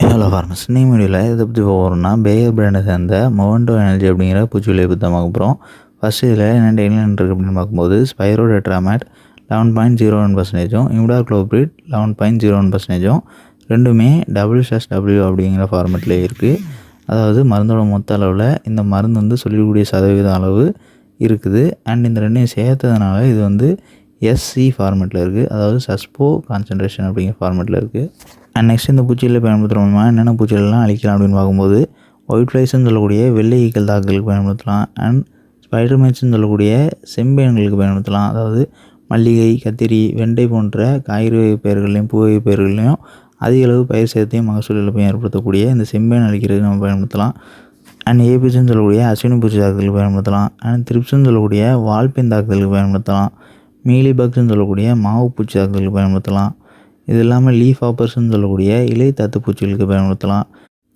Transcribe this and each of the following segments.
Hello ஃபார்மஸ் நீ வீடியோவில் இதை பற்றி போகிறோம்னா பேயர் பிராண்டை சேர்ந்த மொவண்டோ எனர்ஜி அப்படிங்கிற பூச்சிகளை பற்றி தான் பார்க்க போகிறோம் ஃபஸ்ட்டு இதில் என்ன டெய்லியன் இருக்குது அப்படின்னு பார்க்கும்போது spirotetramat eleven point zero one பர்சன்டேஜும் imidacloprid eleven point zero one பர்சன்டேஜும் ரெண்டுமே டபுள் ஷஸ் டபிள்யூ அப்படிங்கிற ஃபார்மேட்டில் இருக்குது அதாவது மருந்தோட மொத்த அளவில் இந்த மருந்து வந்து சொல்லக்கூடிய சதவீத அளவு இருக்குது. அண்ட் இந்த ரெண்டையும் சேர்த்ததுனால இது வந்து எஸ்சி ஃபார்மேட்டில் இருக்குது அதாவது சஸ்போ கான்சன்ட்ரேஷன் அப்படிங்கிற ஃபார்மேட்டில் இருக்குது அண்ட் நெக்ஸ்ட் இந்த பூச்சியில் பயன்படுத்துகிறோமா என்னென்ன பூச்சிகள்லாம் அழிக்கலாம் அப்படின்னு பார்க்கும்போது ஒயிட் ஃப்ளைஸ்ன்னு சொல்லக்கூடிய வெள்ளை ஈக்கள் தாக்குகளுக்கு பயன்படுத்தலாம். அண்ட் ஸ்பைடர் மைட்ஸ்னு சொல்லக்கூடிய செம்பேன்களுக்கு பயன்படுத்தலாம். அதாவது மல்லிகை கத்திரி வெண்டை போன்ற காய்கறி வகை பயிர்களையும் பூ வகை பயிர்களையும் அதிக அளவு பயிர் சேர்த்தையும் மகசூல் இழப்பையும் ஏற்படுத்தக்கூடிய இந்த செம்பேன் அழிக்கிறதுக்கு நம்ம பயன்படுத்தலாம். அண்ட் ஏபிசின்னு சொல்லக்கூடிய அஸ்வினி பூச்சி தாக்குதலுக்கு பயன்படுத்தலாம். அண்ட் த்ரிப்ஸ்ன்னு சொல்லக்கூடிய வால்பின் தாக்குதலுக்கு பயன்படுத்தலாம். மீலி பக்ஸ்ன்னு சொல்லக்கூடிய மாவு பூச்சி தாக்குதலுக்கு பயன்படுத்தலாம். இது இல்லாமல் லீஃப் ஆப்பர்ஸ்ன்னு சொல்லக்கூடிய இலை தத்து பூச்சிகளுக்கு பயன்படுத்தலாம்.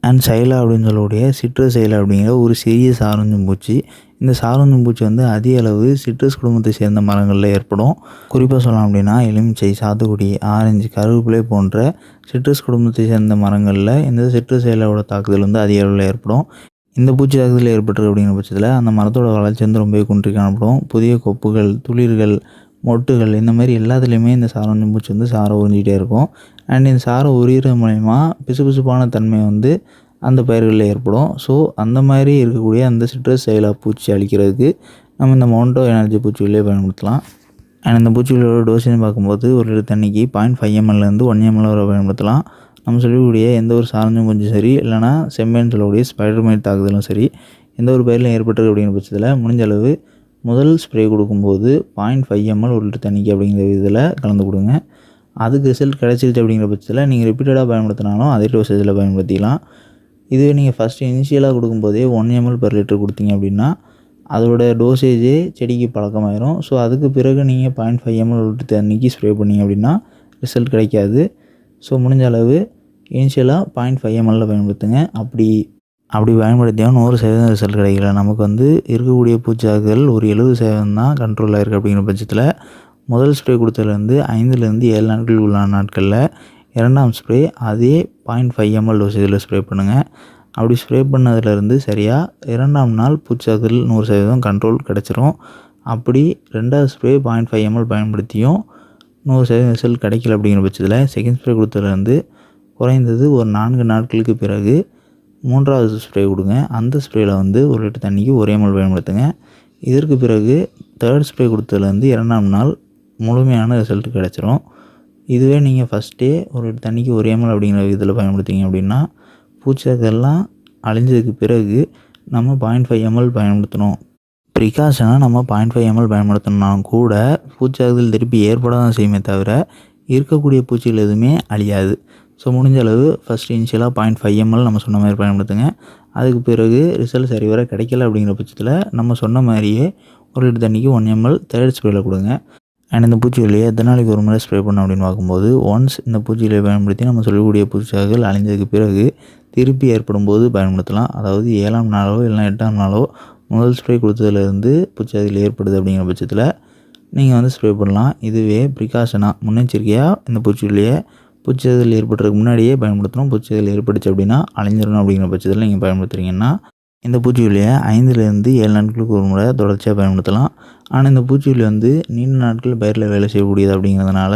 அண்ட் சைலா அப்படின்னு சொல்லக்கூடிய சிட்ரஸ் சைலா அப்படிங்கிற ஒரு சிறிய சாரஞ்சும் பூச்சி. இந்த சாரஞ்சும் பூச்சி வந்து அதிக அளவு சிட்ரஸ் குடும்பத்தை சேர்ந்த மரங்களில் ஏற்படும். குறிப்பாக சொல்லலாம் அப்படின்னா எலுமிச்சை சாத்துக்குடி ஆரஞ்சு கருவேப்பிலை போன்ற சிட்ரஸ் குடும்பத்தை சேர்ந்த மரங்களில் இந்த சிட்ரஸ் சைலாவோட தாக்குதல் வந்து அதிக அளவில் ஏற்படும். இந்த பூச்சி தாக்குதல் ஏற்பட்டுருக்கு அப்படிங்கிற பட்சத்தில் அந்த மரத்தோட வளர்ச்சி வந்து ரொம்பவே குன்றி காணப்படும் புதிய கொப்புகள் துளிர்கள் மொட்டுகள் இந்த மாதிரி எல்லாத்துலேயுமே இந்த சாரம் பூச்சி வந்து சாரை உறிஞ்சிக்கிட்டே இருக்கும். அண்ட் இந்த சாரை உரியறது மூலயமா பிசுபிசுப்பான தன்மை வந்து அந்த பயிர்களில் ஏற்படும். ஸோ அந்த மாதிரி இருக்கக்கூடிய அந்த சிட்ரஸ் செயலா பூச்சி அழிக்கிறதுக்கு நம்ம இந்த மவுண்டோ எனர்ஜி பூச்சிகளே பயன்படுத்தலாம். அண்ட் இந்த பூச்சிகளோட டோசேஜ் பார்க்கும்போது ஒரு லிட்டர் தண்ணிக்கு பாயிண்ட் ஃபைவ் எம்எல்லேருந்து ஒன் எம்எல் வரை பயன்படுத்தலாம். நம்ம சொல்லக்கூடிய எந்த ஒரு சாரஞ்சும் கொஞ்சம் சரி இல்லைனா செம்மேன்னு சொல்லக்கூடிய ஸ்பைடர் மைட் தாக்குதலும் சரி எந்த ஒரு பயிரிலும் ஏற்பட்டிருக்கு அப்படிங்கிற பட்சத்தில் முடிஞ்ச அளவு முதல் ஸ்ப்ரே கொடுக்கும்போது பாயிண்ட் ஃபைவ் எம்எல் ஒரு லிட்டர் தண்ணிக்கு அப்படிங்கிற இதில் கலந்து கொடுங்க. அதுக்கு ரிசல்ட் கிடச்சிருச்சு அப்படிங்கிற பட்சத்தில் நீங்கள் ரிப்பீட்டடாக பயன்படுத்தினாலும் அதே டோசேஜில் பயன்படுத்திக்கலாம். இதுவே நீங்கள் ஃபஸ்ட்டு இனிஷியலாக கொடுக்கும்போதே ஒன் எம்எல் பெர் லிட்டர் கொடுத்தீங்க அப்படின்னா அதோட டோசேஜே செடிக்கு பழக்கமாயிரும். ஸோ அதுக்கு பிறகு நீங்கள் பாயிண்ட் ஃபைவ் எம்எல் லிட்டர் தண்ணிக்கு ஸ்ப்ரே பண்ணிங்க அப்படின்னா ரிசல்ட் கிடைக்காது. ஸோ முடிஞ்ச அளவு இனிஷியலாக பாயிண்ட் ஃபைவ் எம்எல்ல பயன்படுத்துங்க. அப்படி அப்படி பயன்படுத்தியும் நூறு சதவீதம் ரிசல்ட் கிடைக்கல. நமக்கு வந்து இருக்கக்கூடிய பூச்சாக்கள் ஒரு எழுபது சதவீதம் தான் கண்ட்ரோல் ஆகிருக்கு அப்படிங்கிற பட்சத்தில் முதல் ஸ்ப்ரே கொடுத்ததுலேருந்து ஐந்துலேருந்து ஏழு நாட்கள் உள்ள நாட்களில் இரண்டாம் ஸ்ப்ரே அதே பாயிண்ட் ஃபைவ் எம்எல் டோசேஜில் ஸ்ப்ரே பண்ணுங்கள் அப்படி ஸ்ப்ரே பண்ணதுலேருந்து சரியாக இரண்டாம் நாள் பூச்சாக்கள் நூறு சதவீதம் கண்ட்ரோல் கிடச்சிரும். அப்படி ரெண்டாவது ஸ்ப்ரே பாயிண்ட் ஃபைவ் எம்எல் பயன்படுத்தியும் நூறு சதவீதம் ரிசல்ட் கிடைக்கல அப்படிங்கிற பட்சத்தில் செகண்ட் ஸ்ப்ரே கொடுத்ததுலேருந்து குறைந்தது ஒரு நான்கு நாட்களுக்கு பிறகு மூன்றாவது ஸ்ப்ரே கொடுங்க. அந்த ஸ்ப்ரேயில் வந்து ஒரு லிட்டர் தண்ணிக்கு ஒரே எம்எல் பயன்படுத்துங்க. இதற்கு பிறகு தேர்ட் ஸ்ப்ரே கொடுத்ததுலேருந்து இரண்டாம் நாள் முழுமையான ரிசல்ட் கிடச்சிரும். இதுவே நீங்கள் ஃபஸ்ட்டே ஒரு லிட்டர் தண்ணிக்கு ஒரு எம்எல் அப்படிங்கிற இதில் பயன்படுத்திங்க அப்படின்னா பூச்சிக்கெல்லாம் அழிஞ்சதுக்கு பிறகு நம்ம பாயிண்ட் ஃபைவ் எம்எல் பயன்படுத்தணும். ப்ரிகாஷனாக நம்ம பாயிண்ட் ஃபைவ் எம்எல் பயன்படுத்தணும்னாலும் கூட பூச்சாக்குதல் திருப்பி ஏற்பட தான் செய்யுமே தவிர இருக்கக்கூடிய பூச்சிகள் எதுவுமே அழியாது. ஸோ முடிஞ்ச அளவு ஃபஸ்ட் இனிஷியலாக பாயிண்ட் ஃபைவ் எம்எல் நம்ம சொன்ன மாதிரி பயன்படுத்துங்க. அதுக்கு பிறகு ரிசல்ட் சரிவர கிடைக்கல அப்படிங்கிற பட்சத்தில் நம்ம சொன்ன மாதிரியே ஒரு லிட்டர் தண்ணிக்கு ஒன் எம்எல் தேர்ட் ஸ்ப்ரேல கொடுங்க. அண்ட் இந்த பூச்சிகளையே எத்தனை நாளைக்கு ஒரு முறை ஸ்ப்ரே பண்ணோம் அப்படின்னு பார்க்கும்போது ஒன்ஸ் இந்த பூச்சிகளை பயன்படுத்தி நம்ம சொல்லக்கூடிய பூச்சிகள் அழிஞ்சதுக்கு பிறகு திருப்பி ஏற்படும் போது பயன்படுத்தலாம். அதாவது ஏழாம் நாளோ இல்லைனா எட்டாம் நாளோ முதல் ஸ்ப்ரே கொடுத்ததுலேருந்து பூச்சிகள் ஏற்படுது அப்படிங்கிற பட்சத்தில் நீங்கள் வந்து ஸ்ப்ரே பண்ணலாம். இதுவே ப்ரிகாஷனாக முன்னெச்சரிக்கையாக இந்த பூச்சிகளையே பூச்சிகள் ஏற்படுறதுக்கு முன்னாடியே பயன்படுத்தணும். பூச்சிகள் ஏற்பட்டுச்சு அப்படின்னா அழிஞ்சிடணும் அப்படிங்கிற பட்சத்தில் நீங்கள் பயன்படுத்துகிறீங்கன்னா இந்த பூச்சிக்கொல்லியை ஐந்துலேருந்து ஏழு நாட்களுக்கு ஒரு முறை தொடர்ச்சியாக பயன்படுத்தலாம். ஆனால் இந்த பூச்சிக்கொல்லி வந்து நீண்ட நாட்கள் பயிரில் வேலை செய்யக்கூடியது அப்படிங்கிறதுனால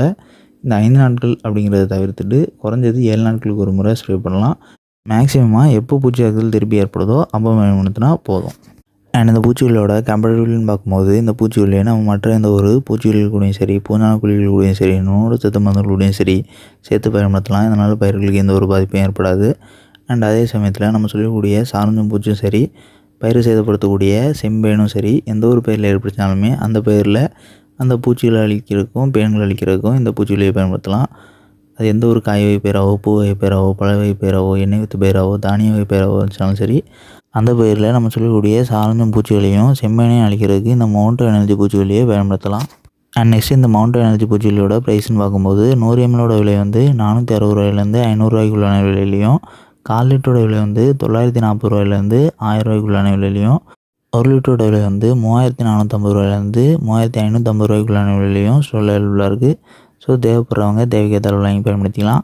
இந்த ஐந்து நாட்கள் அப்படிங்கிறத தவிர்த்துட்டு குறைஞ்சது ஏழு நாட்களுக்கு ஒரு முறை ஸ்ப்ரே பண்ணலாம். மேக்ஸிமமாக எப்போ பூச்சி தாக்குதல் திருப்பி ஏற்படுதோ அப்போ பயன்படுத்தினா போதும். அண்ட் இந்த பூச்சிகளோட கம்பேரிட்டிவ்னு பார்க்கும்போது இந்த பூச்சிக்கொல்லியை நம்ம மற்ற எந்த ஒரு பூச்சிகள் கூடயும் சரி பூஞ்சான குழிகள் கூடயும் சரி நோடு சத்து மருந்துகளோடையும் சரி சேர்த்து பயன்படுத்தலாம். இதனால் பயிர்களுக்கு எந்த ஒரு பாதிப்பும் ஏற்படாது. அண்ட் அதே சமயத்தில் நம்ம சொல்லக்கூடிய சாரஞ்சும் பூச்சியும் சரி பயிர் சேதப்படுத்தக்கூடிய செம்பேனும் சரி எந்த ஒரு பயிரில் ஏற்படுத்தினாலுமே அந்த பயிரில் அந்த பூச்சிகளை அழிக்கிறதுக்கும் பேன்கள் அழிக்கிறதுக்கும் இந்த பூச்சிகளையை பயன்படுத்தலாம். அது எந்த ஒரு காய் வகை பயிராவோ பூ வகை பயிராவோ பழ வகை பயிராவோ எண்ணெய் வித்து பயிராவோ தானிய வகை பயிராவோ வச்சாலும் சரி அந்த பயிரில் நம்ம சொல்லக்கூடிய சாரஞ்சம் பூச்சிகளையும் செம்மேனையும் அழிக்கிறதுக்கு இந்த மவுண்டன் எனர்ஜி பூச்சிகளையே பயன்படுத்தலாம். அண்ட் நெக்ஸ்ட் இந்த மவுண்டன் எனர்ஜி பூச்சிகளோட ப்ரைஸ்னு பார்க்கும்போது நூறு எம்எலோட விலை வந்து நானூற்றி அறுபது ரூபாயிலேருந்து ஐநூறுரூவாய்க்குள்ளான விலையிலையும் கால் லிட்டரோட விலை வந்து தொள்ளாயிரத்தி நாற்பது ரூபாயிலேருந்து ஆயிரம் ரூபாய்க்குள்ளான விலையிலையும் ஒரு லிட்டரோட விலை வந்து மூவாயிரத்தி நானூற்றம்பது ரூபாயிலேருந்து மூவாயிரத்தி ஐநூற்றம்பது ரூபாய்க்குள்ளான விலையிலையும் ஸ்டோரில் அவைலபிளாக இருக்குது ஸோ தேவைப்படுறவங்க தேவைக்கேற்ற அளவு வாங்கி பயன்படுத்திக்கலாம்.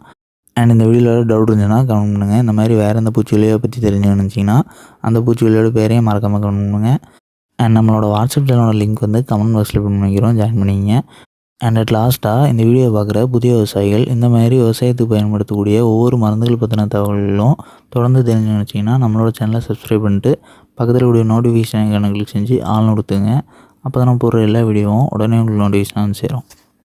அண்ட் இந்த வீடியோவில் டவுட் இருந்துச்சுன்னா கமெண்ட் பண்ணுங்கள் இந்த மாதிரி வேறு எந்த பூச்சிக்கொல்லியை பற்றி தெரிஞ்சுக்கணும்னு நினச்சிங்கன்னா அந்த பூச்சிக்கொல்லியோட பேரையும் மறக்காமல் கமெண்ட் பண்ணுங்கள் அண்ட் நம்மளோட வாட்ஸ்அப் சேனலோட லிங்க் வந்து கமெண்ட் பாக்ஸில் பின் பண்ணிக்கிறோம். ஜாயின் பண்ணிங்க அண்ட் அட் லாஸ்ட்டாக இந்த வீடியோ பார்க்குற புதிய விவசாயிகள் இந்த மாதிரி விவசாயத்துக்கு பயன்படுத்தக்கூடிய ஒவ்வொரு மருந்துகள் பற்றின தகவல்களும் தொடர்ந்து தெரிஞ்சு நினச்சிங்கன்னா நம்மளோட சேனலை சப்ஸ்கிரைப் பண்ணிட்டு பக்கத்தில் கூடிய நோட்டிஃபிகேஷன் கணக்கு செஞ்சு ஆள் கொடுத்துங்க அப்போ தான் நம்ம போடுற எல்லா வீடியோவும் உடனே உங்களுக்கு நோட்டிஃபிகேஷன் வந்து சேரும்.